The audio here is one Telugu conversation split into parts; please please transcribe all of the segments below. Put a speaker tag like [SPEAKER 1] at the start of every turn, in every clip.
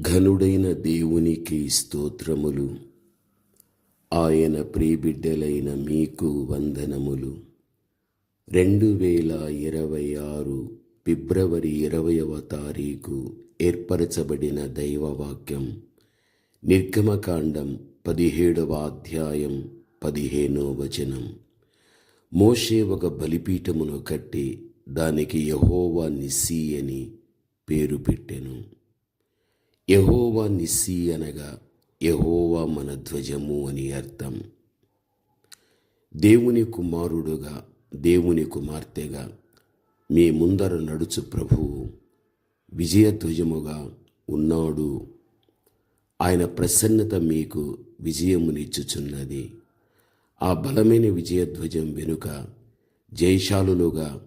[SPEAKER 1] ఘనుడైన దేవునికి స్తోత్రములు. ఆయన ప్రీబిడ్డలైన మీకు వందనములు. రెండు వేల ఇరవై ఆరు ఫిబ్రవరి ఇరవయవ తారీఖు ఏర్పరచబడిన దైవవాక్యం. నిర్గమకాండం పదిహేడవ అధ్యాయం పదిహేనో వచనం. మోషే ఒక బలిపీఠమును కట్టి దానికి యహోవా నిస్సీ అని పేరు పెట్టెను. యహోవా నిస్సి అనగా యహోవా మన ధ్వజము అని అర్థం. దేవుని కుమారుడుగా దేవుని కుమార్తెగా మీ ముందర నడుచు ప్రభువు విజయధ్వజముగా ఉన్నాడు. ఆయన ప్రసన్నత మీకు విజయమునిచ్చుచున్నది. ఆ బలమైన విజయధ్వజం వెనుక జయశాలులుగా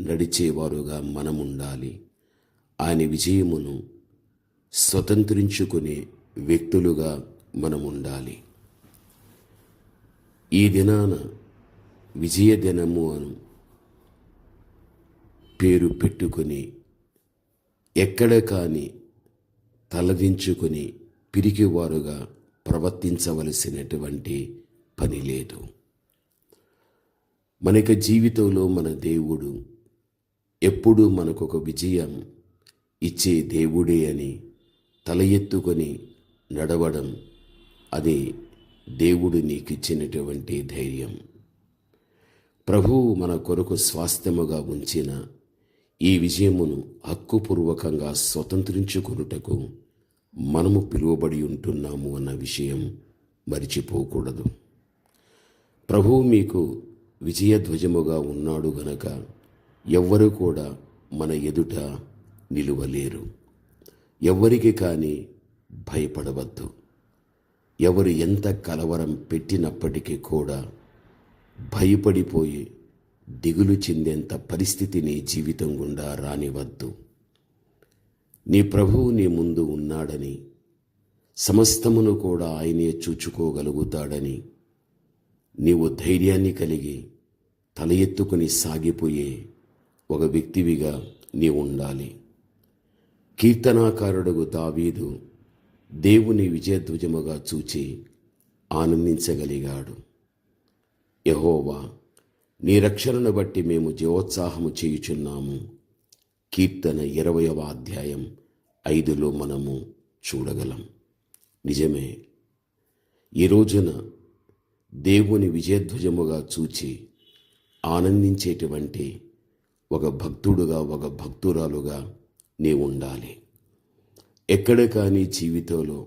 [SPEAKER 1] నడిచేవారుగా మనముండాలి. ఆయన విజయమును స్వతంత్రించుకునే వ్యక్తులుగా మనం ఉండాలి ఈ దినాన విజయ దినము అను పేరు పెట్టుకొని ఎక్కడ కాని తలదించుకొని పిరికివారుగా ప్రవర్తించవలసినటువంటి పని లేదు. మనకి జీవితంలో మన దేవుడు ఎప్పుడూ మనకొక విజయం ఇచ్చే దేవుడే అని తల ఎత్తుకొని నడవడం అది దేవుడు నీకిచ్చినటువంటి ధైర్యం. ప్రభువు మన కొరకు స్వాస్థ్యముగా ఉంచిన ఈ విజయమును హక్కుపూర్వకంగా స్వతంత్రించుకొనుటకు మనము పిలువబడి ఉంటున్నాము అన్న విషయం మరిచిపోకూడదు. ప్రభువు మీకు విజయధ్వజముగా ఉన్నాడు గనక ఎవ్వరూ కూడా మన ఎదుట నిలువలేరు. ఎవ్వరికి కానీ భయపడవద్దు. ఎవరు ఎంత కలవరం పెట్టినప్పటికీ కూడా భయపడిపోయి దిగులు చెందేంత పరిస్థితి నీ జీవితం గుండా రానివద్దు. నీ ప్రభువు నీ ముందు ఉన్నాడని సమస్తమును కూడా ఆయనే చూచుకోగలుగుతాడని నీవు ధైర్యాన్ని కలిగి తల ఎత్తుకుని సాగిపోయే ఒక వ్యక్తివిగా నీ ఉండాలి కీర్తనాకారుడుగు దావీదు దేవుని విజయధ్వజముగా చూచి ఆనందించగలిగాడు. యహోవా నీ రక్షణను బట్టి మేము జీవోత్సాహము చేయుచున్నాము. కీర్తన ఇరవయవ అధ్యాయం ఐదులో మనము చూడగలం. నిజమే ఈ రోజున దేవుని విజయధ్వజముగా చూచి ఆనందించేటువంటి ఒక భక్తుడుగా ఒక భక్తురాలుగా నీ ఉండాలి. ఎక్కడ కానీ జీవితంలో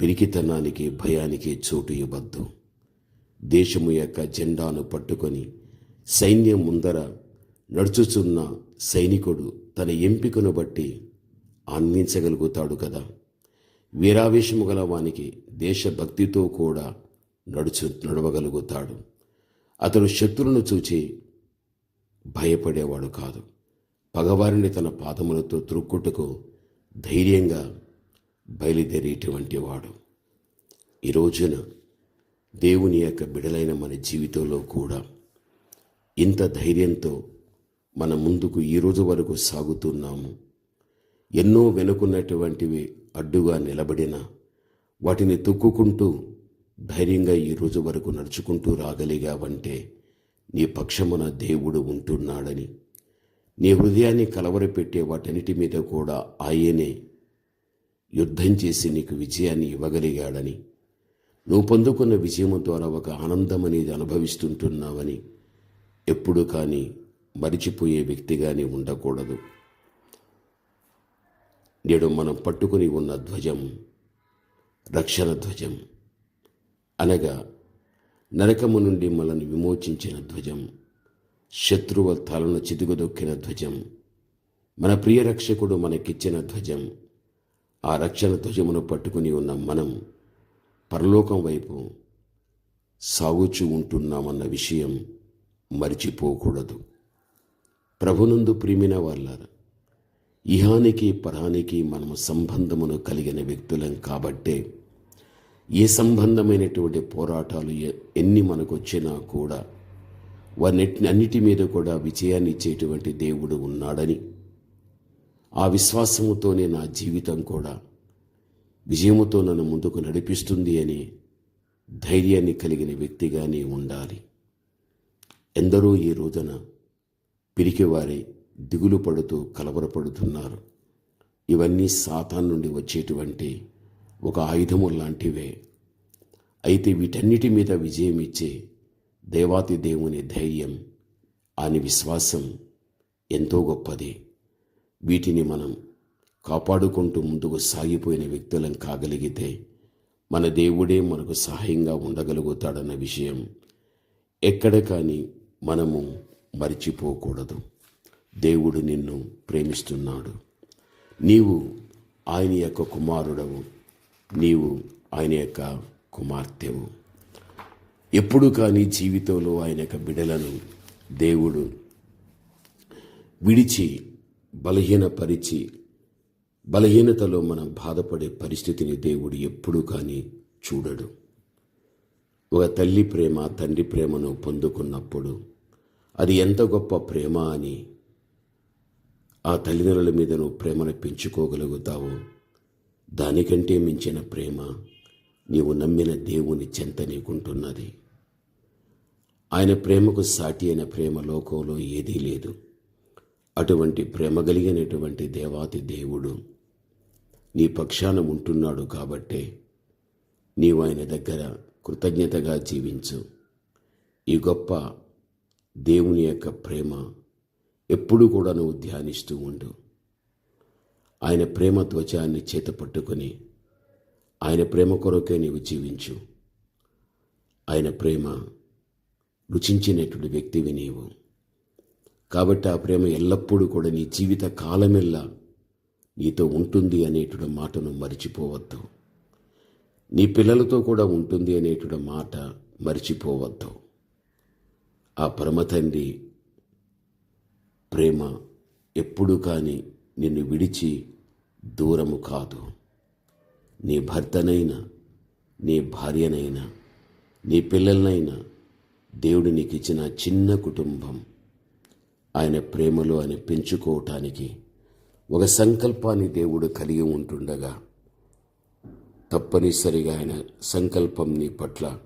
[SPEAKER 1] పిరికితనానికి భయానికి చోటు ఇవ్వద్దు. దేశము యొక్క జెండాను పట్టుకొని సైన్యం ముందర నడుచుచున్న సైనికుడు తన ఎంపికను బట్టి ఆనందించగలుగుతాడు కదా. వీరావేశము గల వానికి దేశభక్తితో కూడా నడుచు నడవగలుగుతాడు. అతడు శత్రువును చూచి భయపడేవాడు కాదు. పగవారిని తన పాదములతో త్రుక్కుటకు ధైర్యంగా బయలుదేరేటువంటి వాడు ఈ రోజున దేవుని యొక్క బిడలైన మన జీవితంలో కూడా ఇంత ధైర్యంతో మన ముందుకు ఈ రోజు వరకు సాగుతున్నాము. ఎన్నో వెనుకున్నటువంటివి అడ్డుగా నిలబడిన వాటిని తొక్కుకుంటూ ధైర్యంగా ఈ రోజు వరకు నడుచుకుంటూ రాగలిగావంటే నీ పక్షమున దేవుడు ఉంటున్నాడని నీ హృదయాన్ని కలవరపెట్టే వాటన్నిటి మీద కూడా ఆయనే యుద్ధం చేసి నీకు విజయాన్ని ఇవ్వగలిగాడని నువ్వు పొందుకున్న విజయం ద్వారా ఒక ఆనందం అనేది అనుభవిస్తుంటున్నావని ఎప్పుడు కానీ మరిచిపోయే వ్యక్తిగానే ఉండకూడదు. నేడు మనం పట్టుకుని ఉన్న ధ్వజం రక్షణ ధ్వజం. అనగా నరకము నుండి మనల్ని విమోచించిన ధ్వజం. శత్రువ తలను చిదుగుదొక్కిన ధ్వజం. మన ప్రియ రక్షకుడు మనకిచ్చిన ధ్వజం. ఆ రక్షణ ధ్వజమును పట్టుకుని ఉన్న మనం పరలోకం వైపు సాగుచూ ఉంటున్నామన్న విషయం మరిచిపోకూడదు. ప్రభునందు ప్రేమిన వాళ్ళారా ఇహానికి పరానికి మనము సంబంధమును కలిగిన వ్యక్తులం కాబట్టే ఏ సంబంధమైనటువంటి పోరాటాలు ఎ- ఎన్ని మనకు వచ్చినా కూడా వారిని అన్నిటి మీద కూడా విజయాన్ని ఇచ్చేటువంటి దేవుడు ఉన్నాడని. ఆ విశ్వాసముతోనే నా జీవితం కూడా విజయముతో నన్ను ముందుకు నడిపిస్తుంది అని ధైర్యాన్ని కలిగిన వ్యక్తిగానే ఉండాలి. ఎందరో ఈ రోజున పిరికివారే దిగులు పడుతూ కలవరపడుతున్నారు. ఇవన్నీ సాతాన్ నుండి వచ్చేటువంటి ఒక ఆయుధము లాంటివే. అయితే వీటన్నిటి మీద విజయం ఇచ్చే దేవాతి దేవుని ధైర్యం అని విశ్వాసం ఎంతో గొప్పది. వీటిని మనం కాపాడుకుంటూ ముందుకు సాగిపోయిన వ్యక్తులం కాగలిగితే మన దేవుడే మనకు సహాయంగా ఉండగలుగుతాడన్న విషయం ఎక్కడ కానీ మనము మరిచిపోకూడదు. దేవుడు నిన్ను ప్రేమిస్తున్నాడు. నీవు ఆయన యొక్క కుమారుడవు. నీవు ఆయన యొక్క కుమార్తెవు. ఎప్పుడు కానీ జీవితంలో ఆయన యొక్క బిడలను దేవుడు విడిచి బలహీనపరిచి బలహీనతలో మనం బాధపడే పరిస్థితిని దేవుడు ఎప్పుడు కానీ చూడడు. ఒక తల్లి ప్రేమ తండ్రి ప్రేమను పొందుకున్నప్పుడు అది ఎంత గొప్ప ప్రేమ అని ఆ తల్లిదండ్రుల మీద నువ్వు ప్రేమను పెంచుకోగలుగుతావో దానికంటే మించిన ప్రేమ నీవు నమ్మిన దేవుని చెంత నీకుంటున్నది. ఆయన ప్రేమకు సాటి అయిన ప్రేమ లోకంలో ఏదీ లేదు. అటువంటి ప్రేమ కలిగినటువంటి దేవాతి దేవుడు నీ పక్షాన ఉంటున్నాడు కాబట్టే నీవు ఆయన దగ్గర కృతజ్ఞతగా జీవించు. ఈ గొప్ప దేవుని యొక్క ప్రేమ ఎప్పుడు కూడా నువ్వు ధ్యానిస్తూ ఉండు. ఆయన ప్రేమ ధ్వజాన్ని చేత పట్టుకొని ఆయన ప్రేమ కొరకే నీవు జీవించు. ఆయన ప్రేమ రుచించినటువంటి వ్యక్తివి నీవు. కాబట్టి ఆ ప్రేమ ఎల్లప్పుడూ కూడా నీ జీవిత కాలమెల్లా నీతో ఉంటుంది అనేటువంటి మాటను మరిచిపోవద్దు. నీ పిల్లలతో కూడా ఉంటుంది అనేటువంటి మాట మరిచిపోవద్దు. ఆ పరమతండ్రి ప్రేమ ఎప్పుడు కానీ నిన్ను విడిచి దూరము కాదు. నీ భర్తనైనా నీ భార్యనైనా నీ పిల్లలనైనా దేవుడు నీకు ఇచ్చిన చిన్న కుటుంబం. ఆయన ప్రేమలో ఆయన పెంచుకోవటానికి ఒక సంకల్పాన్ని దేవుడు కలిగి ఉంటుండగా తప్పనిసరిగా ఆయన సంకల్పం నీ పట్ల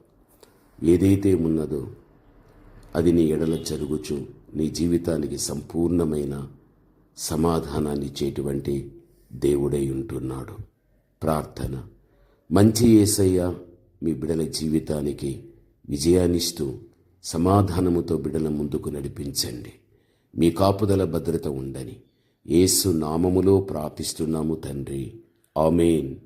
[SPEAKER 1] ఏదైతే ఉన్నదో అది నీ ఎడల జరుగుచు నీ జీవితానికి సంపూర్ణమైన సమాధానాన్ని ఇచ్చేటువంటి దేవుడై ఉంటున్నాడు. ప్రార్థన. మంచి ఏసయ్య మీ బిడల జీవితానికి విజయాన్నిస్తూ సమాధానముతో బిడల ముందుకు నడిపించండి. మీ కాపుదల భద్రత ఉండని. ఏసు నామములో ప్రార్థిస్తున్నాము తండ్రి. ఆమెన్.